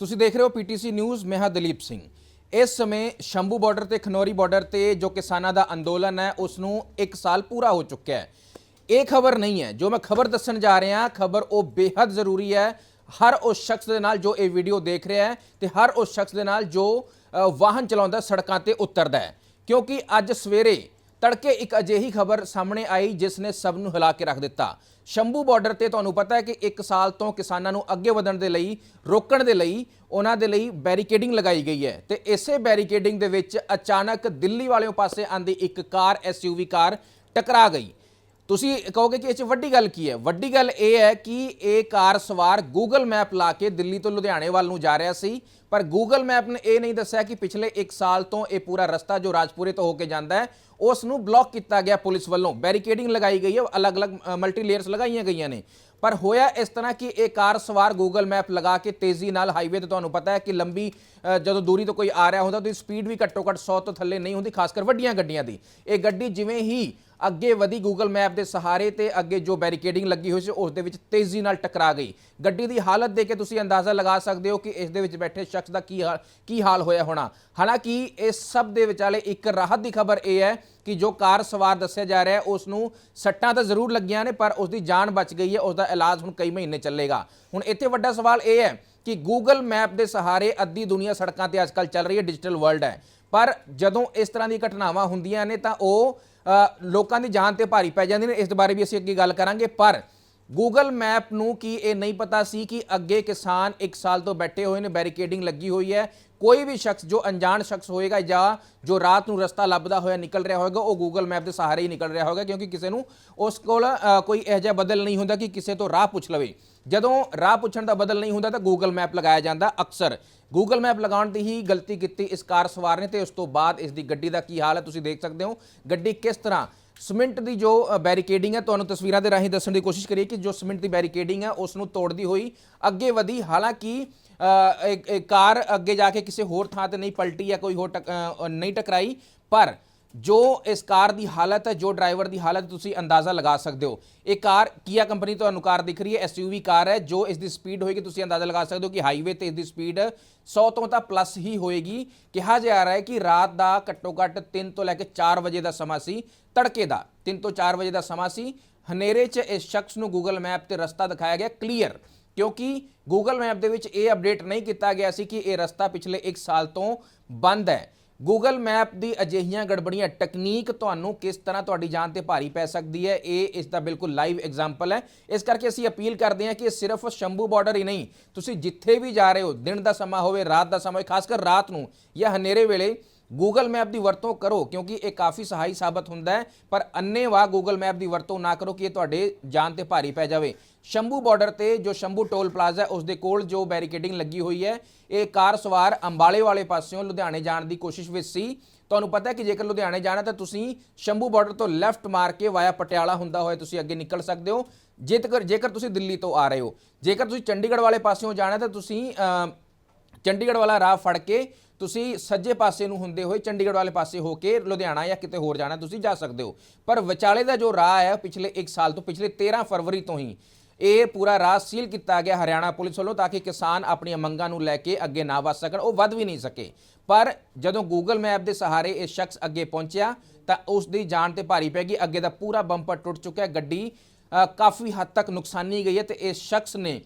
ਤੁਸੀਂ ਦੇਖ ਰਹੇ ਹੋ ਪੀਟੀਸੀ ਨਿਊਜ਼, ਮੈਂ ਹਾਂ ਦਲੀਪ ਸਿੰਘ। ਇਸ ਸਮੇਂ ਸ਼ੰਭੂ ਬਾਰਡਰ ਤੇ, ਖਨੌਰੀ ਬਾਰਡਰ ਤੇ ਜੋ ਕਿਸਾਨਾਂ ਦਾ ਅੰਦੋਲਨ ਹੈ ਉਸ ਨੂੰ 1 ਸਾਲ ਪੂਰਾ ਹੋ ਚੁੱਕਿਆ ਹੈ। ਇਹ ਖਬਰ ਨਹੀਂ ਹੈ। ਜੋ ਮੈਂ ਖਬਰ ਦੱਸਣ ਜਾ ਰਿਹਾ ਖਬਰ ਉਹ ਬੇहद ਜ਼ਰੂਰੀ ਹੈ। ਹਰ ਉਸ ਸ਼ਖਸ ਦੇ ਨਾਲ ਜੋ ਇਹ ਵੀਡੀਓ ਦੇਖ ਰਿਹਾ ਹੈ ਤੇ ਹਰ ਉਸ ਸ਼ਖਸ ਦੇ ਨਾਲ ਜੋ ਵਾਹਨ ਚਲਾਉਂਦਾ ਸੜਕਾਂ ਤੇ ਉਤਰਦਾ ਹੈ। ਕਿਉਂਕਿ ਅੱਜ ਸਵੇਰੇ ਤੜਕੇ ਇੱਕ ਅਜਿਹੀ ਖਬਰ ਸਾਹਮਣੇ ਆਈ ਜਿਸ ਨੇ ਸਭ ਨੂੰ ਹਿਲਾ ਕੇ ਰੱਖ ਦਿੱਤਾ। ਸ਼ੰਭੂ ਬਾਰਡਰ ਤੇ ਤੁਹਾਨੂੰ ਪਤਾ ਹੈ ਕਿ 1 ਸਾਲ ਤੋਂ ਕਿਸਾਨਾਂ ਨੂੰ ਅੱਗੇ ਵਧਣ ਦੇ ਲਈ, ਰੋਕਣ ਦੇ ਲਈ ਉਹਨਾਂ ਦੇ ਲਈ ਬੈਰੀਕੇਡਿੰਗ ਲਗਾਈ ਗਈ ਹੈ ਤੇ ਇਸੇ ਬੈਰੀਕੇਡਿੰਗ ਦੇ ਵਿੱਚ ਅਚਾਨਕ ਦਿੱਲੀ ਵਾਲਿਆਂ ਪਾਸੇ ਆਂਦੀ ਇੱਕ ਕਾਰ ਐਸਯੂਵੀ ਕਾਰ ਟਕਰਾ ਗਈ। ਤੁਸੀਂ ਕਹੋਗੇ ਕਿ ਇਹ ਚ ਵੱਡੀ ਗੱਲ ਕੀ ਹੈ? ਵੱਡੀ ਗੱਲ ਇਹ ਹੈ ਕਿ ਇਹ ਕਾਰ ਸਵਾਰ ਗੂਗਲ ਮੈਪ ਲਾ ਕੇ ਦਿੱਲੀ ਤੋਂ ਲੁਧਿਆਣੇ ਵੱਲ ਨੂੰ ਜਾ ਰਿਹਾ ਸੀ। ਪਰ ਗੂਗਲ ਮੈਪ ਨੇ ਇਹ ਨਹੀਂ ਦੱਸਿਆ ਕਿ ਪਿਛਲੇ 1 ਸਾਲ ਤੋਂ ਇਹ ਪੂਰਾ ਰਸਤਾ ਜੋ ਰਾਜਪੁਰੇ ਤੋਂ ਹੋ ਕੇ ਜਾਂਦਾ ਹੈ, ਉਸ ਨੂੰ ਬਲੌਕ ਕੀਤਾ ਗਿਆ ਪੁਲਿਸ ਵੱਲੋਂ। ਬੈਰੀਕੇਡਿੰਗ ਲਗਾਈ ਗਈ ਹੈ, ਅਲੱਗ-ਅਲੱਗ ਮਲਟੀ ਲੇਅਰਸ ਲਗਾਈਆਂ ਗਈਆਂ ਨੇ। ਪਰ ਹੋਇਆ ਇਸ ਤਰ੍ਹਾਂ ਕਿ ਇਹ ਕਾਰ ਸਵਾਰ ਗੂਗਲ ਮੈਪ ਲਗਾ ਕੇ ਤੇਜ਼ੀ ਨਾਲ ਹਾਈਵੇ ਤੇ ਤੁਹਾਨੂੰ ਪਤਾ ਹੈ ਕਿ ਲੰਬੀ ਜਦੋਂ ਦੂਰੀ ਤੋਂ ਕੋਈ ਆ ਰਿਹਾ ਹੁੰਦਾ ਤਾਂ ਸਪੀਡ ਵੀ ਘੱਟੋ ਘੱਟ 100 ਤੋਂ ਥੱਲੇ ਨਹੀਂ ਹੁੰਦੀ ਖਾਸ ਕਰ ਵੱਡੀਆਂ ਗੱਡੀਆਂ ਦੀ। ਇਹ ਗੱਡੀ ਜਿਵੇਂ ਹੀ ਅੱਗੇ ਵਧੀ ਗੂਗਲ ਮੈਪ ਦੇ ਸਹਾਰੇ ਤੇ ਅੱਗੇ ਜੋ ਬੈਰੀਕੇਡਿੰਗ ਲੱਗੀ ਹੋਈ ਸੀ, ਉਸ ਦੇ ਵਿੱਚ ਤੇਜ਼ੀ ਨਾਲ ਟਕਰਾ ਗਈ। ਗੱਡੀ ਦੀ ਹਾਲਤ ਦੇਖ ਕੇ ਤੁਸੀਂ ਅੰਦਾਜ਼ਾ ਲਗਾ ਸਕਦੇ ਹੋ ਕਿ ਇਸ ਦੇ ਵਿੱਚ ਬੈਠੇ ਸ਼ਖਸ ਦਾ ਕੀ ਹਾਲ ਕੀ ਹਾਲ ਹੋਇਆ ਹੋਣਾ। ਹਾਲਾਂਕਿ ਇਸ ਸਭ ਦੇ ਵਿਚਾਲੇ ਇੱਕ ਰਾਹਤ ਦੀ ਖਬਰ ਇਹ ਹੈ ਕਿ ਜੋ ਕਾਰ ਸਵਾਰ ਦੱਸਿਆ ਜਾ ਰਿਹਾ ਹੈ ਉਸ ਨੂੰ ਸੱਟਾਂ ਤਾਂ ਜ਼ਰੂਰ ਲੱਗੀਆਂ ਨੇ, ਪਰ ਉਸ ਦੀ ਜਾਨ ਬਚ ਗਈ ਹੈ ਉਸ ਦਾ ਇਲਾਜ ਹੁਣ ਕਈ ਮਹੀਨੇ ਚੱਲੇਗਾ। ਹੁਣ ਇੱਥੇ ਵੱਡਾ ਸਵਾਲ ਇਹ ਹੈ ਕਿ ਗੂਗਲ ਮੈਪ ਦੇ ਸਹਾਰੇ ਅੱਧੀ ਦੁਨੀਆ ਸੜਕਾਂ ਤੇ ਅੱਜਕੱਲ ਚੱਲ ਰਹੀ ਹੈ ਡਿਜੀਟਲ ਵਰਲਡ ਹੈ। ਪਰ ਜਦੋਂ ਇਸ ਤਰ੍ਹਾਂ ਦੀ ਘਟਨਾਵਾਂ ਹੁੰਦੀਆਂ ਨੇ, ਤਾਂ ਉਹ ਲੋਕਾਂ ਦੀ ਜਾਨ ਤੇ ਭਾਰੀ ਪੈ ਜਾਂਦੀ ਨੇ। ਇਸ ਦੇ ਬਾਰੇ ਵੀ ਅਸੀਂ ਅੱਗੇ ਗੱਲ ਕਰਾਂਗੇ। ਪਰ ਗੂਗਲ ਮੈਪ ਨੂੰ ਕੀ ਇਹ ਨਹੀਂ ਪਤਾ ਸੀ ਕਿ ਅੱਗੇ ਕਿਸਾਨ 1 ਸਾਲ ਤੋਂ ਬੈਠੇ ਹੋਏ ਨੇ, ਬੈਰੀਕੇਡਿੰਗ ਲੱਗੀ ਹੋਈ ਹੈ। ਕੋਈ ਵੀ ਸ਼ਖਸ, ਜੋ ਅਣਜਾਣ ਸ਼ਖਸ ਹੋਏਗਾ ਜਾਂ ਜੋ ਰਾਤ ਨੂੰ ਰਸਤਾ ਲੱਭਦਾ ਹੋਇਆ ਨਿਕਲ ਰਿਹਾ ਹੋਏਗਾ, ਉਹ ਗੂਗਲ ਮੈਪ ਦੇ ਸਹਾਰੇ ਹੀ ਨਿਕਲ ਰਿਹਾ ਹੋਏਗਾ, ਕਿਉਂਕਿ ਕਿਸੇ ਨੂੰ ਉਸ ਕੋਲ ਕੋਈ ਇਹੋ ਜਿਹਾ ਬਦਲ ਨਹੀਂ ਹੁੰਦਾ ਕਿ ਕਿਸੇ ਤੋਂ ਰਾਹ ਪੁੱਛ ਲਵੇ। ਜਦੋਂ ਰਾਹ ਪੁੱਛਣ ਦਾ ਬਦਲ ਨਹੀਂ ਹੁੰਦਾ ਤਾਂ ਗੂਗਲ ਮੈਪ ਲਗਾਇਆ ਜਾਂਦਾ ਅਕਸਰ। ਗੂਗਲ ਮੈਪ ਲਗਾਉਣ ਦੀ ਹੀ ਗਲਤੀ ਕੀਤੀ ਇਸ ਕਾਰ ਸਵਾਰ ਨੇ ਤੇ ਉਸ ਤੋਂ ਬਾਅਦ ਇਸ ਦੀ ਗੱਡੀ ਦਾ ਕੀ ਹਾਲ ਹੈ ਤੁਸੀਂ ਦੇਖ ਸਕਦੇ ਹੋ। ਗੱਡੀ ਕਿਸ ਤਰ੍ਹਾਂ ਸਿਮੈਂਟ ਦੀ ਜੋ ਬੈਰੀਕੇਡਿੰਗ ਹੈ, ਤੁਹਾਨੂੰ ਤਸਵੀਰਾਂ ਦੇ ਰਾਹੀਂ ਦੱਸਣ ਦੀ ਕੋਸ਼ਿਸ਼ ਕਰੀਏ ਕਿ ਜੋ ਸਿਮੈਂਟ ਦੀ ਬੈਰੀਕੇਡਿੰਗ ਹੈ ਉਸ ਨੂੰ ਤੋੜਦੀ ਹੋਈ ਅੱਗੇ ਵਧੀ। ਹਾਲਾਂਕਿ ਕਾਰ ਅੱਗੇ ਜਾ ਕੇ ਕਿਸੇ ਹੋਰ ਥਾਂ ਤੇ ਨਹੀਂ ਪਲਟੀ ਜਾਂ ਕੋਈ ਹੋਰ ਟਕ- ਨਹੀਂ ਟਕਰਾਈ, ਪਰ ਜੋ ਇਸ ਕਾਰ ਦੀ ਹਾਲਤ ਹੈ, ਜੋ ਡਰਾਈਵਰ ਦੀ ਹਾਲਤ ਤੁਸੀਂ ਅੰਦਾਜ਼ਾ ਲਗਾ ਸਕਦੇ ਹੋ। ਇਹ ਕਾਰ ਕੀਆ ਕੰਪਨੀ ਤੁਹਾਨੂੰ ਕਾਰ ਦਿਖ ਰਹੀ ਹੈ ਐਸਯੂਵੀ ਕਾਰ ਹੈ, ਜੋ ਇਸ ਦੀ ਸਪੀਡ ਹੋਏਗੀ, ਤੁਸੀਂ ਅੰਦਾਜ਼ਾ ਲਗਾ ਸਕਦੇ ਹੋ ਕਿ ਹਾਈਵੇ ਤੇ ਇਸ ਦੀ ਸਪੀਡ 100 ਤੋਂ ਤਾਂ ਪਲੱਸ ਹੀ ਹੋਏਗੀ। ਕਿਹਾ ਜਾ ਰਿਹਾ ਹੈ ਕਿ ਰਾਤ ਦਾ ਘੱਟੋ ਘੱਟ 3 ਤੋਂ ਲੈ ਕੇ 4 ਵਜੇ ਦਾ ਸਮਾਂ ਸੀ, ਤੜਕੇ ਦਾ 3 ਤੋਂ 4 ਵਜੇ ਦਾ ਸਮਾਂ ਸੀ। ਹਨੇਰੇ 'ਚ ਇਸ ਸ਼ਖਸ ਨੂੰ ਗੂਗਲ ਮੈਪ ਤੇ ਰਸਤਾ ਦਿਖਾਇਆ ਗਿਆ ਕਲੀਅਰ ਕਿਉਂਕਿ ਗੂਗਲ ਮੈਪ ਦੇ ਵਿੱਚ ਇਹ ਅਪਡੇਟ ਨਹੀਂ ਕੀਤਾ ਗਿਆ ਸੀ ਕਿ ਇਹ ਰਸਤਾ ਪਿਛਲੇ 1 ਸਾਲ ਤੋਂ ਬੰਦ ਹੈ। ਗੂਗਲ ਮੈਪ ਦੀ ਅਜਿਹੀਆਂ ਗੜਬੜੀਆਂ ਟੈਕਨੀਕ ਤੁਹਾਨੂੰ ਕਿਸ ਤਰ੍ਹਾਂ ਤੁਹਾਡੀ ਜਾਨ ਤੇ ਭਾਰੀ ਪੈ ਸਕਦੀ ਹੈ, ਇਹ ਇਸ ਦਾ ਬਿਲਕੁਲ ਲਾਈਵ ਐਗਜ਼ਾਮਪਲ ਹੈ। ਇਸ ਕਰਕੇ ਅਸੀਂ ਅਪੀਲ ਕਰਦੇ ਹਾਂ ਕਿ ਇਹ ਸਿਰਫ ਸ਼ੰਭੂ ਬਾਰਡਰ ਹੀ ਨਹੀਂ, ਤੁਸੀਂ ਜਿੱਥੇ ਵੀ ਜਾ ਰਹੇ ਹੋ, ਦਿਨ ਦਾ ਸਮਾਂ ਹੋਵੇ, ਰਾਤ ਦਾ ਸਮਾਂ ਹੋਵੇ ਖਾਸ ਕਰ ਰਾਤ ਨੂੰ ਜਾਂ ਹਨੇਰੇ ਵੇਲੇ ਗੂਗਲ ਮੈਪ ਦੀ ਵਰਤੋਂ ਕਰੋ, ਕਿਉਂਕਿ ਇਹ ਕਾਫੀ ਸਹਾਈ ਸਾਬਤ ਹੁੰਦਾ ਹੈ, ਪਰ ਅੰਨੇਵਾਹ ਗੂਗਲ ਮੈਪ ਦੀ ਵਰਤੋਂ ਨਾ ਕਰੋ ਕਿ ਇਹ ਤੁਹਾਡੇ ਜਾਨ ਤੇ ਭਾਰੀ ਪੈ ਜਾਵੇ। ਸ਼ੰਭੂ ਬਾਰਡਰ ਤੇ ਜੋ ਸ਼ੰਭੂ ਟੋਲ ਪਲਾਜ਼ਾ ਹੈ, ਉਸ ਦੇ ਕੋਲ ਜੋ ਬੈਰੀਕੇਡਿੰਗ ਲੱਗੀ ਹੋਈ ਹੈ, ਇਹ ਕਾਰ ਸਵਾਰ ਅੰਬਾਲੇ ਵਾਲੇ ਪਾਸਿਓਂ ਲੁਧਿਆਣੇ ਜਾਣ ਦੀ ਕੋਸ਼ਿਸ਼ ਵਿੱਚ ਸੀ। ਤੁਹਾਨੂੰ ਪਤਾ ਹੈ ਕਿ ਜੇਕਰ ਲੁਧਿਆਣੇ ਜਾਣਾ ਤਾਂ ਤੁਸੀਂ ਸ਼ੰਭੂ ਬਾਰਡਰ ਤੋਂ ਲੈਫਟ ਮਾਰ ਕੇ ਵਾਇਆ ਪਟਿਆਲਾ ਹੁੰਦਾ ਹੋਇਆ ਤੁਸੀਂ ਅੱਗੇ ਨਿਕਲ ਸਕਦੇ ਹੋ। ਜੇਕਰ ਜੇਕਰ ਤੁਸੀਂ ਦਿੱਲੀ ਤੋਂ ਆ ਰਹੇ ਹੋ, ਜੇਕਰ ਤੁਸੀਂ ਚੰਡੀਗੜ੍ਹ ਵਾਲੇ ਪਾਸਿਓਂ ਜਾਣਾ ਤਾਂ ਤੁਸੀਂ ਚੰਡੀਗੜ੍ਹ ਵਾਲਾ ਰਾਹ ਫੜ ਕੇ ਤੁਸੀਂ ਸੱਜੇ ਪਾਸੇ ਨੂੰ ਹੁੰਦੇ ਹੋਏ ਚੰਡੀਗੜ੍ਹ ਵਾਲੇ ਪਾਸੇ ਹੋ ਕੇ ਲੁਧਿਆਣਾ ਜਾਂ ਕਿਤੇ ਹੋਰ ਜਾਣਾ, ਤੁਸੀਂ ਜਾ ਸਕਦੇ ਹੋ। ਪਰ ਵਿਚਾਲੇ ਦਾ ਜੋ ਰਾਹ ਹੈ ਪਿਛਲੇ 1 ਸਾਲ ਤੋਂ ਪਿਛਲੇ 13 ਫਰਵਰੀ ਤੋਂ ਹੀ ਇਹ ਪੂਰਾ ਰਾਹ ਸੀਲ ਕੀਤਾ ਗਿਆ ਹਰਿਆਣਾ ਪੁਲਿਸ ਵੱਲੋਂ ਤਾਂ ਕਿ ਕਿਸਾਨ ਆਪਣੀਆਂ ਮੰਗਾਂ ਨੂੰ ਲੈ ਕੇ ਅੱਗੇ ਨਾ ਵਧ ਸਕਣ, ਉਹ ਵੱਧ ਵੀ ਨਹੀਂ ਸਕੇ। ਪਰ ਜਦੋਂ ਗੂਗਲ ਮੈਪ ਦੇ ਸਹਾਰੇ ਇਹ ਸ਼ਖਸ ਅੱਗੇ ਪਹੁੰਚਿਆ, ਤਾਂ ਉਸ ਦੀ ਜਾਨ ਤੇ ਭਾਰੀ ਪੈ ਗਈ। ਅੱਗੇ ਦਾ ਪੂਰਾ ਬੰਪਰ ਟੁੱਟ ਚੁੱਕਿਆ ਹੈ ਗੱਡੀ ਕਾਫੀ ਹੱਦ ਤੱਕ ਨੁਕਸਾਨੀ ਗਈ ਹੈ ਤੇ ਇਸ ਸ਼ਖਸ ਨੇ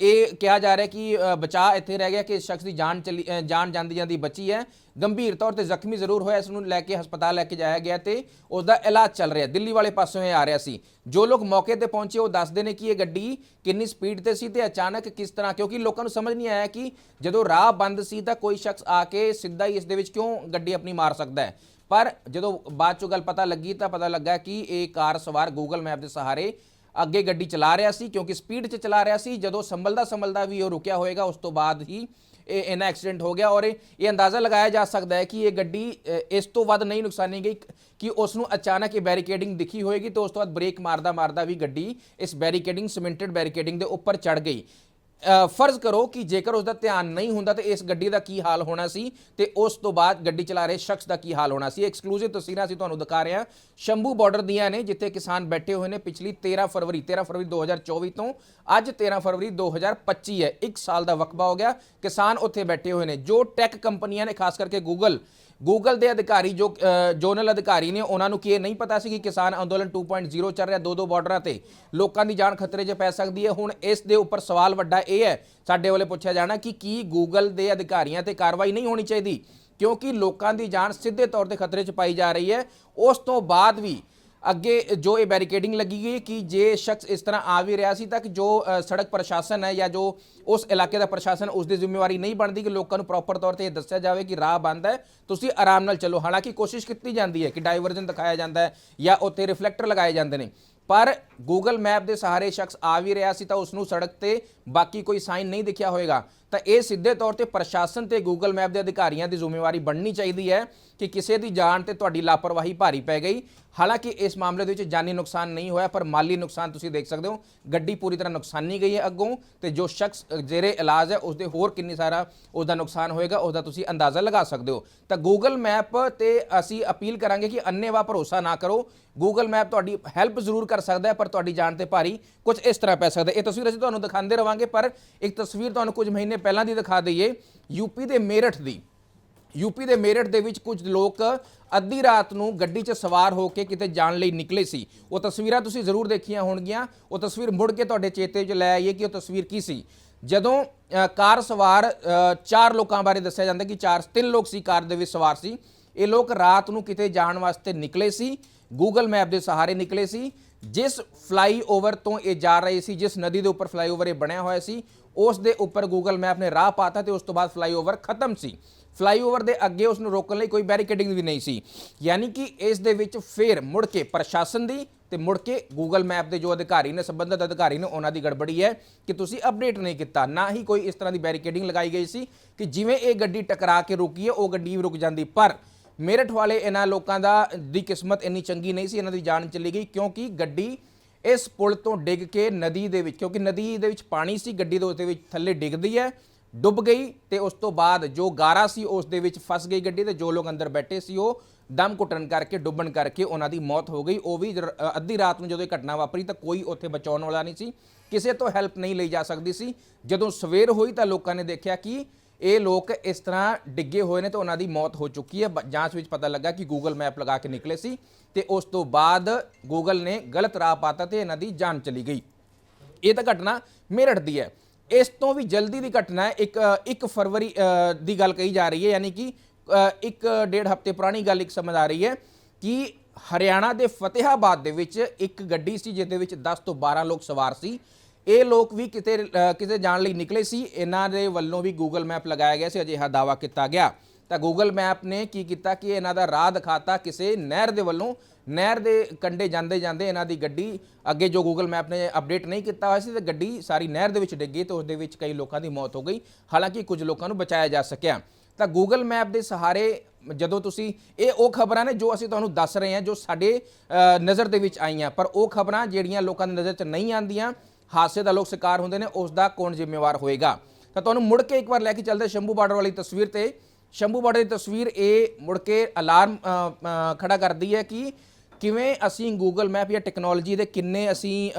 ਇਹ ਕਿਹਾ ਜਾ ਰਿਹਾ ਕਿ ਅ, ਬਚਾਅ ਇੱਥੇ ਰਹਿ ਗਿਆ ਕਿ ਇਸ ਸ਼ਖਸ ਦੀ ਜਾਨ ਚਲੀ ਅ, ਜਾਨ ਜਾਂਦੀ ਜਾਂਦੀ ਬਚੀ ਹੈ। ਗੰਭੀਰ ਤੌਰ ਤੇ ਜ਼ਖਮੀ ਜ਼ਰੂਰ ਹੋਇਆ ਇਸ ਨੂੰ ਲੈ ਕੇ ਹਸਪਤਾਲ ਲੈ ਕੇ ਜਾਇਆ ਗਿਆ ਤੇ ਉਸ ਦਾ ਇਲਾਜ ਚੱਲ ਰਿਹਾ। ਦਿੱਲੀ ਵਾਲੇ ਪਾਸੋਂ ਇਹ ਆ ਰਿਹਾ ਸੀ। ਜੋ ਲੋਕ ਮੌਕੇ ਤੇ ਪਹੁੰਚੇ ਉਹ ਦੱਸਦੇ ਨੇ ਕਿ ਇਹ ਗੱਡੀ ਕਿੰਨੀ ਸਪੀਡ ਤੇ ਸੀ ਤੇ ਅਚਾਨਕ ਕਿਸ ਤਰ੍ਹਾਂ ਕਿਉਂਕਿ ਲੋਕਾਂ ਨੂੰ ਸਮਝ ਨਹੀਂ ਆਇਆ ਕਿ ਜਦੋਂ ਰਾਹ ਬੰਦ ਸੀ ਤਾਂ ਕੋਈ ਸ਼ਖਸ ਆ ਕੇ ਸਿੱਧਾ ਹੀ ਇਸ ਦੇ ਵਿੱਚ ਕਿਉਂ ਗੱਡੀ ਆਪਣੀ ਮਾਰ ਸਕਦਾ ਹੈ। ਪਰ ਜਦੋਂ ਬਾਅਦ ਚੋਂ ਗੱਲ ਪਤਾ ਲੱਗੀ ਤਾਂ ਪਤਾ ਲੱਗਾ ਕਿ ਇਹ ਕਾਰ ਸਵਾਰ ਗੂਗਲ ਮੈਪ ਦੇ ਸਹਾਰੇ ਅੱਗੇ ਗੱਡੀ ਚਲਾ ਰਿਹਾ ਸੀ, ਕਿਉਂਕਿ ਸਪੀਡ 'ਚ ਚਲਾ ਰਿਹਾ ਸੀ। ਜਦੋਂ ਸੰਭਲਦਾ ਸੰਭਲਦਾ ਵੀ ਉਹ ਰੁਕਿਆ ਹੋਏਗਾ, ਉਸ ਤੋਂ ਬਾਅਦ ਹੀ ਇਹ ਇਹਨਾਂ ਐਕਸੀਡੈਂਟ ਹੋ ਗਿਆ ਔਰ ਇਹ ਅੰਦਾਜ਼ਾ ਲਗਾਇਆ ਜਾ ਸਕਦਾ ਹੈ ਕਿ ਇਹ ਗੱਡੀ ਇਸ ਤੋਂ ਵੱਧ ਨਹੀਂ ਨੁਕਸਾਨੀ ਗਈ ਕਿ ਉਸ ਨੂੰ ਅਚਾਨਕ ਇਹ ਬੈਰੀਕੇਡਿੰਗ ਦਿਖੀ ਹੋਏਗੀ ਤੇ ਉਸ ਤੋਂ ਬਾਅਦ ਬ੍ਰੇਕ ਮਾਰਦਾ ਮਾਰਦਾ ਵੀ ਗੱਡੀ ਇਸ ਬੈਰੀਕੇਡਿੰਗ, ਸਿਮੈਂਟਡ ਬੈਰੀਕੇਡਿੰਗ ਦੇ ਉੱਪਰ ਚੜ ਗਈ। ਫਰਜ਼ ਕਰੋ ਕਿ ਜੇਕਰ ਉਸ ਦਾ ਧਿਆਨ ਨਹੀਂ ਹੁੰਦਾ ਤੇ ਇਸ ਗੱਡੀ ਦਾ ਕੀ ਹਾਲ ਹੋਣਾ ਸੀ ਤੇ ਉਸ ਤੋਂ ਬਾਅਦ ਗੱਡੀ ਚਲਾ ਰਹੇ ਸ਼ਖਸ ਦਾ ਕੀ ਹਾਲ ਹੋਣਾ ਸੀ। ਐਕਸਕਲੂਸਿਵ ਤਸਵੀਰਾਂ ਅਸੀਂ ਤੁਹਾਨੂੰ ਦਿਖਾ ਰਹੇ ਹਾਂ। ਸ਼ੰਭੂ ਬਾਰਡਰ ਦੀਆਂ ਨੇ, ਜਿੱਥੇ ਕਿਸਾਨ ਬੈਠੇ ਹੋਏ ਨੇ ਪਿਛਲੀ 13 ਫਰਵਰੀ 13 ਫਰਵਰੀ 2024 ਤੋਂ। ਅੱਜ 13 ਫਰਵਰੀ 2025 ਹੈ। ਇੱਕ ਸਾਲ ਦਾ ਵਕਬਾ ਹੋ ਗਿਆ। ਕਿਸਾਨ ਉੱਥੇ ਬੈਠੇ ਹੋਏ ਨੇ। ਜੋ ਟੈਕ ਕੰਪਨੀਆਂ ਨੇ, ਖਾਸ ਕਰਕੇ ਗੂਗਲ ਗੂਗਲ ਦੇ ਅਧਿਕਾਰੀ ਜੋ ਜ਼ੋਨਲ ਅਧਿਕਾਰੀ ਨੇ, ਉਹਨਾਂ ਨੂੰ ਕੀ ਇਹ ਨਹੀਂ ਪਤਾ ਸੀ ਕਿ ਕਿਸਾਨ ਅੰਦੋਲਨ 2.0 ਚੱਲ ਰਿਹਾ ਦੋ ਦੋ ਬਾਰਡਰਾਂ ਤੇ ਲੋਕਾਂ ਦੀ ਜਾਨ ਖਤਰੇ 'ਚ ਪੈ ਸਕਦੀ ਹੈ। ਹੁਣ ਇਸ ਦੇ ਉੱਪਰ ਸਵਾਲ ਵੱਡਾ ਇਹ ਹੈ, ਸਾਡੇ ਵੱਲੋਂ ਪੁੱਛਿਆ ਜਾਣਾ ਕਿ ਕੀ ਗੂਗਲ ਦੇ ਅਧਿਕਾਰੀਆਂ ਤੇ ਕਾਰਵਾਈ ਨਹੀਂ ਹੋਣੀ ਚਾਹੀਦੀ? ਕਿਉਂਕਿ ਲੋਕਾਂ ਦੀ ਜਾਨ ਸਿੱਧੇ ਤੌਰ ਤੇ ਖਤਰੇ 'ਚ ਪਾਈ ਜਾ ਰਹੀ ਹੈ। ਉਸ ਤੋਂ ਬਾਅਦ ਵੀ ਅੱਗੇ ਜੋ ਇਹ ਬੈਰੀਕੇਡਿੰਗ ਲੱਗੀ ਗਈ ਕਿ ਜੇ ਸ਼ਖਸ ਇਸ ਤਰ੍ਹਾਂ ਆ ਵੀ ਰਿਹਾ ਸੀ ਤਾਂ ਕਿ ਜੋ ਸੜਕ ਪ੍ਰਸ਼ਾਸਨ ਹੈ ਜਾਂ ਜੋ ਉਸ ਇਲਾਕੇ ਦਾ ਪ੍ਰਸ਼ਾਸਨ ਉਸ ਦੀ ਜ਼ਿੰਮੇਵਾਰੀ ਨਹੀਂ ਬਣਦੀ ਕਿ ਲੋਕਾਂ ਨੂੰ ਪ੍ਰੋਪਰ ਤੌਰ ਤੇ ਇਹ ਦੱਸਿਆ ਜਾਵੇ ਕਿ ਰਾਹ ਬੰਦ ਹੈ, ਤੁਸੀਂ ਆਰਾਮ ਨਾਲ ਚੱਲੋ। ਹਾਲਾਂਕਿ ਕੋਸ਼ਿਸ਼ ਕੀਤੀ ਜਾਂਦੀ ਹੈ ਕਿ ਡਾਈਵਰਜਨ ਦਿਖਾਇਆ ਜਾਂਦਾ ਹੈ ਜਾਂ ਉੱਥੇ ਰਿਫਲੈਕਟਰ ਲਗਾਏ ਜਾਂਦੇ ਨੇ। ਪਰ ਗੂਗਲ ਮੈਪ ਦੇ ਸਹਾਰੇ ਸ਼ਖਸ ਆ ਵੀ ਰਿਹਾ ਸੀ ਤਾਂ ਉਸ ਨੂੰ ਸੜਕ ਤੇ ਬਾਕੀ ਕੋਈ ਸਾਈਨ ਨਹੀਂ ਦਿਖਿਆ ਹੋਵੇਗਾ ਤਾਂ ਇਹ ਸਿੱਧੇ ਤੌਰ ਤੇ ਪ੍ਰਸ਼ਾਸਨ ਤੇ ਗੂਗਲ ਮੈਪ ਦੇ ਅਧਿਕਾਰੀਆਂ ਦੀ ਜ਼ਿੰਮੇਵਾਰੀ ਬਣਨੀ ਚਾਹੀਦੀ ਹੈ ਕਿ ਕਿਸੇ ਦੀ ਜਾਨ ਤੇ ਤੁਹਾਡੀ ਲਾਪਰਵਾਹੀ ਭਾਰੀ ਪੈ ਗਈ। ਹਾਲਾਂਕਿ ਇਸ ਮਾਮਲੇ ਦੇ ਵਿੱਚ ਜਾਨੀ ਨੁਕਸਾਨ ਨਹੀਂ ਹੋਇਆ, ਪਰ ਮਾਲੀ ਨੁਕਸਾਨ ਤੁਸੀਂ ਦੇਖ ਸਕਦੇ ਹੋ। ਗੱਡੀ ਪੂਰੀ ਤਰ੍ਹਾਂ ਨੁਕਸਾਨੀ ਗਈ ਹੈ ਅੱਗੋਂ ਤੇ ਜੋ ਸ਼ਖਸ ਜਿਹੜੇ ਇਲਾਜ ਹੈ ਉਸ ਦੇ ਹੋਰ ਕਿੰਨੀ ਸਾਰਾ ਉਸ ਦਾ ਨੁਕਸਾਨ ਹੋਏਗਾ ਉਸ ਦਾ ਤੁਸੀਂ ਅੰਦਾਜ਼ਾ ਲਗਾ ਸਕਦੇ ਹੋ। ਤਾਂ ਗੂਗਲ ਮੈਪ ਤੇ ਅਸੀਂ ਅਪੀਲ ਕਰਾਂਗੇ ਕਿ ਅੰਨੇਵਾ ਭਰੋਸਾ ਨਾ ਕਰੋ। ਗੂਗਲ ਮੈਪ ਤੁਹਾਡੀ ਹੈਲਪ ਜ਼ਰੂਰ ਕਰ ਸਕਦਾ ਹੈ, ਪਰ ਤੁਹਾਡੀ ਜਾਨ ਤੇ ਭਾਰੀ ਕੁਝ ਇਸ ਤਰ੍ਹਾਂ ਪੈ ਸਕਦਾ ਇਹ ਤਸਵੀਰ ਅਸੀਂ ਤੁਹਾਨੂੰ ਦਿਖਾਉਂਦੇ ਰਵਾਂਗੇ, ਪਰ ਇੱਕ ਤਸਵੀਰ ਤੁਹਾਨੂੰ ਕੁਝ ਮਹੀਨੇ ਪਹਿਲਾਂ ਦੀ ਦਿਖਾ ਦਈਏ ਯੂਪੀ ਦੇ ਮੇਰਠ ਦੀ। ਯੂਪੀ ਦੇ ਮੇਰਠ ਦੇ ਵਿੱਚ ਕੁਝ ਲੋਕ ਅੱਧੀ ਰਾਤ ਨੂੰ ਗੱਡੀ 'ਚ ਸਵਾਰ ਹੋ ਕੇ ਕਿਤੇ ਜਾਣ ਲਈ ਨਿਕਲੇ ਸੀ। ਉਹ ਤਸਵੀਰਾਂ ਤੁਸੀਂ ਜ਼ਰੂਰ ਦੇਖੀਆਂ ਹੋਣਗੀਆਂ। ਉਹ ਤਸਵੀਰ ਮੁੜ ਕੇ ਤੁਹਾਡੇ ਚੇਤੇ 'ਚ ਲੈ ਆਈਏ ਕਿ ਉਹ ਤਸਵੀਰ ਕੀ ਸੀ। ਜਦੋਂ ਅ, ਕਾਰ ਸਵਾਰ ਚਾਰ ਲੋਕਾਂ ਬਾਰੇ ਦੱਸਿਆ ਜਾਂਦਾ ਕਿ ਚਾਰ ਤਿੰਨ ਲੋਕ ਸੀ ਕਾਰ ਦੇ ਵਿੱਚ ਸਵਾਰ ਸੀ। ਇਹ ਲੋਕ ਰਾਤ ਨੂੰ ਕਿਤੇ ਜਾਣ ਵਾਸਤੇ ਨਿਕਲੇ ਸੀ। ਗੂਗਲ ਮੈਪ ਦੇ ਸਹਾਰੇ ਨਿਕਲੇ ਸੀ। ਜਿਸ ਫਲਾਈਓਵਰ ਤੋਂ ਇਹ ਜਾ ਰਹੇ ਸੀ ਜਿਸ ਨਦੀ ਦੇ ਉੱਪਰ ਫਲਾਈਓਵਰ ਇਹ ਬਣਿਆ ਹੋਇਆ ਸੀ ਉਸ ਦੇ ਉੱਪਰ ਗੂਗਲ ਮੈਪ ਨੇ ਰਾਹ ਪਾਤਾ ਤੇ ਉਸ ਤੋਂ ਬਾਅਦ ਫਲਾਈਓਵਰ ਖਤਮ ਸੀ। ਫਲਾਈਓਵਰ ਦੇ ਅੱਗੇ ਉਸ ਨੂੰ ਰੋਕਣ ਲਈ ਕੋਈ ਬੈਰੀਕੇਡਿੰਗ ਵੀ ਨਹੀਂ ਸੀ। ਯਾਨੀ ਕਿ ਇਸ ਦੇ ਵਿੱਚ ਫੇਰ ਮੁੜ ਕੇ ਪ੍ਰਸ਼ਾਸਨ ਦੀ ਤੇ ਮੁੜ ਕੇ ਗੂਗਲ ਮੈਪ ਦੇ ਜੋ ਅਧਿਕਾਰੀ ਨੇ, ਸੰਬੰਧਿਤ ਅਧਿਕਾਰੀ ਨੇ, ਉਹਨਾਂ ਦੀ ਗੜਬੜੀ ਹੈ ਕਿ ਤੁਸੀਂ ਅਪਡੇਟ ਨਹੀਂ ਕੀਤਾ। ਨਾ ਹੀ ਕੋਈ ਇਸ ਤਰ੍ਹਾਂ ਦੀ ਬੈਰੀਕੇਡਿੰਗ ਲਗਾਈ ਗਈ ਸੀ ਕਿ ਜਿਵੇਂ ਇਹ ਗੱਡੀ ਟਕਰਾ ਕੇ ਰੁਕੀ ਹੈ, ਉਹ ਗੱਡੀ ਵੀ ਰੁਕ ਜਾਂਦੀ। ਪਰ ਮੇਰਠ ਵਾਲੇ ਇਹਨਾਂ ਲੋਕਾਂ ਦਾ, ਦੀ ਕਿਸਮਤ ਇੰਨੀ ਚੰਗੀ ਨਹੀਂ ਸੀ, ਇਹਨਾਂ ਦੀ ਜਾਨ ਚਲੀ ਗਈ ਕਿਉਂਕਿ ਗੱਡੀ ਇਸ ਪੁਲ ਤੋਂ ਡਿੱਗ ਕੇ ਨਦੀ ਦੇ ਵਿੱਚ, ਕਿਉਂਕਿ ਨਦੀ ਦੇ ਵਿੱਚ ਪਾਣੀ ਸੀ, ਗੱਡੀ ਦੇ ਉੱਤੇ ਵਿੱਚ ਥੱਲੇ ਡਿੱਗਦੀ ਹੈ, ਡੁੱਬ ਗਈ ਤੇ ਉਸ ਤੋਂ ਬਾਅਦ ਜੋ ਗਾਰਾ ਸੀ, ਉਸ ਦੇ ਵਿੱਚ ਫਸ ਗਈ ਗੱਡੀ ਤੇ ਜੋ ਲੋਕ ਅੰਦਰ ਬੈਠੇ ਸੀ, ਉਹ ਦਮ ਘੁੱਟਣ ਕਰਕੇ, ਡੁੱਬਣ ਕਰਕੇ ਉਹਨਾਂ ਦੀ ਮੌਤ ਹੋ ਗਈ। ਉਹ ਵੀ ਅੱਧੀ ਰਾਤ ਨੂੰ ਜਦੋਂ ਇਹ ਘਟਨਾ ਵਾਪਰੀ ਤਾਂ ਕੋਈ ਉੱਥੇ ਬਚਾਉਣ ਵਾਲਾ ਨਹੀਂ ਸੀ, ਕਿਸੇ ਤੋਂ ਹੈਲਪ ਨਹੀਂ ਲਈ ਜਾ ਸਕਦੀ ਸੀ। ਜਦੋਂ ਸਵੇਰ ਹੋਈ ਤਾਂ ਲੋਕਾਂ ਨੇ ਦੇਖਿਆ ਕਿ ਇਹ ਲੋਕ ਇਸ ਤਰ੍ਹਾਂ ਡਿੱਗੇ ਹੋਏ ਨੇ ਤੇ ਉਹਨਾਂ ਦੀ ਮੌਤ ਹੋ ਚੁੱਕੀ ਹੈ। ਬ- ਜਾਂਚ ਵਿੱਚ ਪਤਾ ਲੱਗਾ ਕਿ ਗੂਗਲ ਮੈਪ ਲਗਾ ਕੇ ਨਿਕਲੇ ਸੀ ਤੇ ਉਸ ਤੋਂ ਬਾਅਦ ਗੂਗਲ ਨੇ ਗਲਤ ਰਾਹ ਪਾਤਾ ਤੇ ਇਹਨਾਂ ਦੀ ਜਾਨ ਚਲੀ ਗਈ। ਇਹ ਤਾਂ ਘਟਨਾ ਮੇਰਠ ਦੀ ਹੈ। ਇਸ ਤੋਂ ਵੀ ਜਲਦੀ ਦੀ ਘਟਨਾ ਹੈ। ਇੱਕ 1 ਫਰਵਰੀ ਦੀ ਗੱਲ ਕਹੀ ਜਾ ਰਹੀ ਹੈ, ਯਾਨੀ ਕਿ ਇੱਕ ਡੇਢ ਹਫ਼ਤੇ ਪੁਰਾਣੀ ਗੱਲ ਇੱਕ ਸਮਝ ਆ ਰਹੀ ਹੈ ਕਿ ਹਰਿਆਣਾ ਦੇ ਫਤਿਹਾਬਾਦ ਦੇ ਵਿੱਚ ਇੱਕ ਗੱਡੀ ਸੀ, ਜਿਹਦੇ ਵਿੱਚ 10 ਤੋਂ 12 ਲੋਕ ਸਵਾਰ ਸੀ। ਇਹ ਲੋਕ ਵੀ ਕਿਤੇ ਕਿਤੇ ਜਾਣ ਲਈ ਨਿਕਲੇ ਸੀ। ਇਹਨਾਂ ਦੇ ਵੱਲੋਂ ਵੀ ਗੂਗਲ ਮੈਪ ਲਗਾਇਆ ਗਿਆ ਸੀ। ਅਜਿਹਾ ਦਾਵਾ ਕੀਤਾ ਗਿਆ। ਤਾਂ ਗੂਗਲ ਮੈਪ ਨੇ ਕੀ ਕੀਤਾ ਕਿ ਇਹਨਾਂ ਦਾ ਰਾਹ ਦਿਖਾਤਾ ਕਿਸੇ ਨਹਿਰ ਦੇ ਵੱਲੋਂ। ਨਹਿਰ ਦੇ ਕੰਢੇ ਜਾਂਦੇ ਜਾਂਦੇ ਇਹਨਾਂ ਦੀ ਗੱਡੀ ਅੱਗੇ ਜੋ ਗੂਗਲ ਮੈਪ ਨੇ ਅਪਡੇਟ ਨਹੀਂ ਕੀਤਾ ਹੋਇਆ ਸੀ, ਤੇ ਗੱਡੀ ਸਾਰੀ ਨਹਿਰ ਦੇ ਵਿੱਚ ਡਿੱਗੀ ਤੇ ਉਸ ਦੇ ਵਿੱਚ ਕਈ ਲੋਕਾਂ ਦੀ ਮੌਤ ਹੋ ਗਈ। ਹਾਲਾਂਕਿ ਕੁਝ ਲੋਕਾਂ ਨੂੰ ਬਚਾਇਆ ਜਾ ਸਕਿਆ। ਤਾਂ ਗੂਗਲ ਮੈਪ ਦੇ ਸਹਾਰੇ ਜਦੋਂ ਤੁਸੀਂ, ਇਹ ਉਹ ਖਬਰਾਂ ਨੇ ਜੋ ਅਸੀਂ ਤੁਹਾਨੂੰ ਦੱਸ ਰਹੇ ਹਾਂ, ਜੋ ਸਾਡੇ ਨਜ਼ਰ ਦੇ ਵਿੱਚ ਆਈਆਂ। ਪਰ ਉਹ ਖਬਰਾਂ ਜਿਹੜੀਆਂ ਲੋਕਾਂ ਦੀ ਨਜ਼ਰ 'ਚ ਨਹੀਂ ਆਉਂਦੀਆਂ ਹਾਦਸੇ ਦਾ ਲੋਕ ਸ਼ਿਕਾਰ ਹੁੰਦੇ ਨੇ ਉਸ ਦਾ ਕੌਣ ਜ਼ਿੰਮੇਵਾਰ ਹੋਏਗਾ? ਤਾਂ ਤੁਹਾਨੂੰ ਮੁੜ ਕੇ ਇੱਕ ਵਾਰ ਲੈ ਕੇ ਚੱਲਦੇ ਸ਼ੰਭੂ ਬਾਰਡਰ ਵਾਲੀ ਤਸਵੀਰ ਤੇ। ਸ਼ੰਭੂ ਬਾਰਡਰ ਦੀ ਤਸਵੀਰ ਇਹ ਮੁੜ ਕੇ ਅਲਾਰਮ ਅ, ਖੜਾ ਕਰਦੀ ਹੈ ਕਿ ਕਿਵੇਂ ਅਸੀਂ ਗੂਗਲ ਮੈਪ ਜਾਂ ਟੈਕਨੋਲੋਜੀ ਦੇ ਕਿੰਨੇ ਅਸੀਂ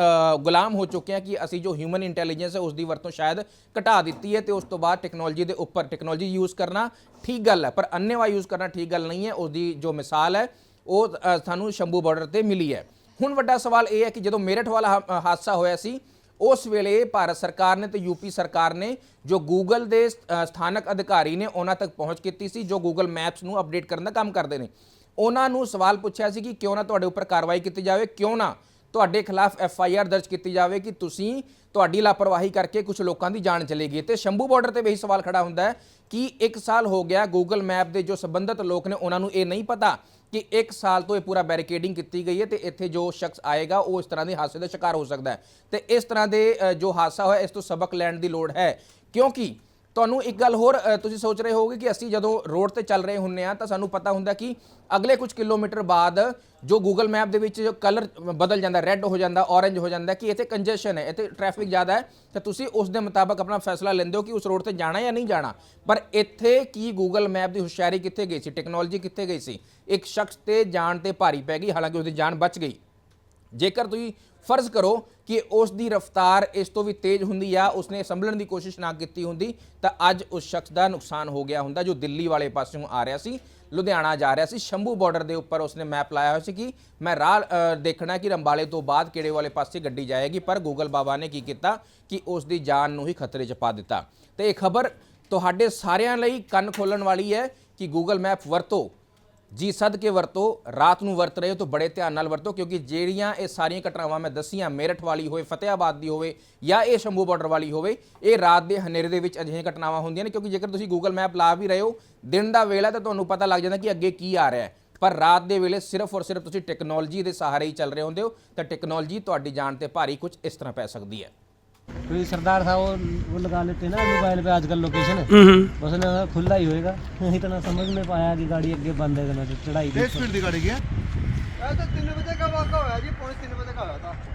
ਗੁਲਾਮ ਹੋ ਚੁੱਕੇ ਹਾਂ ਕਿ ਅਸੀਂ ਜੋ ਹਿਊਮਨ ਇੰਟੈਲੀਜੈਂਸ ਹੈ ਉਸ ਦੀ ਵਰਤੋਂ ਸ਼ਾਇਦ ਘਟਾ ਦਿੱਤੀ ਹੈ ਤੇ ਉਸ ਤੋਂ ਬਾਅਦ ਟੈਕਨੋਲੋਜੀ ਦੇ ਉੱਪਰ ਟੈਕਨੋਲੋਜੀ ਯੂਜ਼ ਕਰਨਾ ਠੀਕ ਗੱਲ ਹੈ ਪਰ ਅੰਨੇਵਾ ਯੂਜ਼ ਕਰਨਾ ਠੀਕ ਗੱਲ ਨਹੀਂ ਹੈ ਉਸ ਦੀ ਜੋ ਮਿਸਾਲ ਹੈ ਉਹ ਸਾਨੂੰ ਸ਼ੰਭੂ ਬਾਰਡਰ ਤੇ ਮਿਲੀ ਹੈ। ਹੁਣ ਵੱਡਾ ਸਵਾਲ ਇਹ ਹੈ ਕਿ ਜਦੋਂ ਮੇਰਠ ਵਾਲਾ ਹਾ- ਹਾਦਸਾ ਹੋਇਆ ਸੀ ਉਸ ਵੇਲੇ ਭਾਰਤ ਸਰਕਾਰ ਨੇ ਤੇ ਯੂਪੀ ਸਰਕਾਰ ਨੇ ਜੋ ਗੂਗਲ ਦੇ ਸਥਾਨਕ ਅਧਿਕਾਰੀ ਨੇ ਉਹਨਾਂ ਤੱਕ ਪਹੁੰਚ ਕੀਤੀ ਸੀ, ਜੋ ਗੂਗਲ ਮੈਪਸ ਨੂੰ ਅਪਡੇਟ ਕਰਨ ਦਾ ਕੰਮ ਕਰਦੇ ਨੇ। ਉਹਨਾਂ ਨੂੰ ਸਵਾਲ ਪੁੱਛਿਆ ਸੀ ਕਿ ਕਿਉਂ ਨਾ ਤੁਹਾਡੇ ਉੱਪਰ ਕਾਰਵਾਈ ਕੀਤੀ ਜਾਵੇ, ਕਿਉਂ ਨਾ ਤੁਹਾਡੇ ਖਿਲਾਫ ਐਫ ਆਈ ਆਰ ਦਰਜ ਕੀਤੀ ਜਾਵੇ ਕਿ ਤੁਸੀਂ ਤੁਹਾਡੀ ਲਾਪਰਵਾਹੀ ਕਰਕੇ ਕੁਝ ਲੋਕਾਂ ਦੀ ਜਾਨ ਚਲੀ ਗਈ ਤੇ ਸ਼ੰਭੂ ਬਾਰਡਰ ਤੇ ਵੀ ਇਹੀ ਸਵਾਲ ਖੜਾ ਹੁੰਦਾ ਹੈ ਕਿ 1 ਸਾਲ ਹੋ ਗਿਆ ਗੂਗਲ ਮੈਪ ਦੇ ਜੋ ਸੰਬੰਧਿਤ ਲੋਕ ਨੇ, ਉਹਨਾਂ ਨੂੰ ਇਹ ਨਹੀਂ ਪਤਾ ਕਿ 1 ਸਾਲ ਤੋਂ ਇਹ ਪੂਰਾ ਬੈਰੀਕੇਡਿੰਗ ਕੀਤੀ ਗਈ ਹੈ ਤੇ ਇੱਥੇ ਜੋ ਸ਼ਖਸ ਆਏਗਾ, ਉਹ ਇਸ ਤਰ੍ਹਾਂ ਦੇ ਹਾਦਸੇ ਦਾ ਸ਼ਿਕਾਰ ਹੋ ਸਕਦਾ ਹੈ। ਤੇ ਇਸ ਤਰ੍ਹਾਂ ਦੇ ਜੋ ਹਾਦਸਾ ਹੋਇਆ, ਇਸ ਤੋਂ ਸਬਕ ਲੈਣ ਦੀ ਲੋੜ ਹੈ। ਕਿਉਂਕਿ ਤੁਹਾਨੂੰ ਇੱਕ ਗੱਲ ਹੋਰ ਤੁਸੀਂ ਸੋਚ ਰਹੇ ਹੋਗੇ ਕਿ ਅਸੀਂ ਜਦੋਂ ਰੋਡ ਤੇ ਚੱਲ ਰਹੇ ਹੁੰਨੇ ਆ ਤਾਂ ਸਾਨੂੰ ਪਤਾ ਹੁੰਦਾ ਕਿ ਅਗਲੇ ਕੁਝ ਕਿਲੋਮੀਟਰ ਬਾਅਦ ਜੋ ਗੂਗਲ ਮੈਪ ਦੇ ਵਿੱਚ ਜੋ ਕਲਰ ਬਦਲ ਜਾਂਦਾ ਰੈੱਡ ਹੋ ਜਾਂਦਾ ਔਰੇਂਜ ਹੋ ਜਾਂਦਾ, ਕਿ ਇੱਥੇ ਕੰਜੈਸ਼ਨ ਹੈ, ਇੱਥੇ ਟ੍ਰੈਫਿਕ ਜ਼ਿਆਦਾ ਹੈ, ਤਾਂ ਤੁਸੀਂ ਉਸ ਦੇ ਮੁਤਾਬਕ ਆਪਣਾ ਫੈਸਲਾ ਲੈਂਦੇ ਹੋ ਕਿ ਉਸ ਰੋਡ ਤੇ ਜਾਣਾ ਜਾਂ ਨਹੀਂ ਜਾਣਾ। ਪਰ ਇੱਥੇ ਕੀ ਗੂਗਲ ਮੈਪ ਦੀ ਹੁਸ਼ਿਆਰੀ ਕਿੱਥੇ ਗਈ ਸੀ ਟੈਕਨੋਲੋਜੀ ਕਿੱਥੇ ਗਈ ਸੀ? ਇੱਕ ਸ਼ਖਸ ਤੇ ਜਾਨ ਤੇ ਭਾਰੀ ਪੈ ਗਈ, ਹਾਲਾਂਕਿ ਉਹਦੀ ਜਾਨ ਬਚ ਗਈ। ਜੇਕਰ ਤੁਸੀਂ ਫਰਜ਼ ਕਰੋ ਕਿ ਉਸ ਦੀ ਰਫ਼ਤਾਰ ਇਸ ਤੋਂ ਵੀ ਤੇਜ਼ ਹੁੰਦੀ ਆ, ਉਸਨੇ ਸੰਭਲਣ ਦੀ ਕੋਸ਼ਿਸ਼ ਨਾ ਕੀਤੀ ਹੁੰਦੀ, ਤਾਂ ਅੱਜ ਉਸ ਸ਼ਖਸ ਦਾ ਨੁਕਸਾਨ ਹੋ ਗਿਆ ਹੁੰਦਾ, ਜੋ ਦਿੱਲੀ ਵਾਲੇ ਪਾਸਿਓਂ ਆ ਰਿਹਾ ਸੀ, ਲੁਧਿਆਣਾ ਜਾ ਰਿਹਾ ਸੀ, ਸ਼ੰਭੂ ਬਾਰਡਰ ਦੇ ਉੱਪਰ ਉਸਨੇ ਮੈਪ ਲਾਇਆ ਹੋਇਆ ਸੀ ਕਿ ਮੈਂ ਰਾਹ ਦੇਖਣਾ ਕਿ ਰੰਬਾਲੇ ਤੋਂ ਬਾਅਦ ਕਿਹੜੇ ਵਾਲੇ ਪਾਸੇ ਗੱਡੀ ਜਾਏਗੀ, ਪਰ ਗੂਗਲ ਬਾਬਾ ਨੇ ਕੀ ਕੀਤਾ ਕਿ ਉਸ ਦੀ ਜਾਨ ਨੂੰ ਹੀ ਖਤਰੇ 'ਚ ਪਾ ਦਿੱਤਾ। ਤੇ ਇਹ ਖਬਰ ਤੁਹਾਡੇ ਸਾਰਿਆਂ ਲਈ ਕੰਨ ਖੋਲਣ ਵਾਲੀ ਹੈ ਕਿ ਗੂਗਲ ਮੈਪ ਵਰਤੋ ਜੀ ਸਦ ਕੇ ਵਰਤੋ, ਰਾਤ ਨੂੰ ਵਰਤ ਰਹੇ ਹੋ ਤਾਂ ਬੜੇ ਧਿਆਨ ਨਾਲ ਵਰਤੋ ਕਿਉਂਕਿ ਜਿਹੜੀਆਂ ਇਹ ਸਾਰੀਆਂ ਘਟਨਾਵਾਂ ਮੈਂ ਦੱਸੀਆਂ, ਮੇਰਠ ਵਾਲੀ ਹੋਵੇ ਫਤਿਆਬਾਦ ਦੀ ਹੋਵੇ ਜਾਂ ਇਹ ਸ਼ੰਭੂ ਬਾਰਡਰ ਵਾਲੀ ਹੋਵੇ, ਇਹ ਰਾਤ ਦੇ ਹਨੇਰੇ ਦੇ ਵਿੱਚ ਅਜਿਹੀਆਂ ਘਟਨਾਵਾਂ ਹੁੰਦੀਆਂ ਨੇ ਕਿਉਂਕਿ ਜੇਕਰ ਤੁਸੀਂ ਗੂਗਲ ਮੈਪ ਲਾ ਵੀ ਰਹੇ ਹੋ, ਦਿਨ ਦਾ ਵੇਲਾ ਤਾਂ ਤੁਹਾਨੂੰ ਪਤਾ ਲੱਗ ਜਾਂਦਾ ਕਿ ਅੱਗੇ ਕੀ ਆ ਰਿਹਾ ਹੈ। ਪਰ ਰਾਤ ਦੇ ਵੇਲੇ ਸਿਰਫ ਔਰ ਸਿਰਫ ਤੁਸੀਂ ਟੈਕਨੋਲੋਜੀ ਦੇ ਸਹਾਰੇ ਹੀ ਚੱਲ ਰਹੇ ਹੁੰਦੇ ਹੋ, ਤਾਂ ਟੈਕਨੋਲੋਜੀ ਤੁਹਾਡੀ ਜਾਨ ਤੇ ਭਾਰੀ ਕੁਝ ਇਸ ਤਰ੍ਹਾਂ ਪੈ ਸਕਦੀ ਹੈ। कोई सरदार था वो वो लगा लेते हैं ना मोबाइल पे आजकल लोकेशन बस ना खुला ही होएगा इतना समझ में पाया कि गाड़ी अगे बंद है चढ़ाई स्पीड दी गाड़ी की तो तीन बजे का वाका होया जी पौने तीन बजे का होया था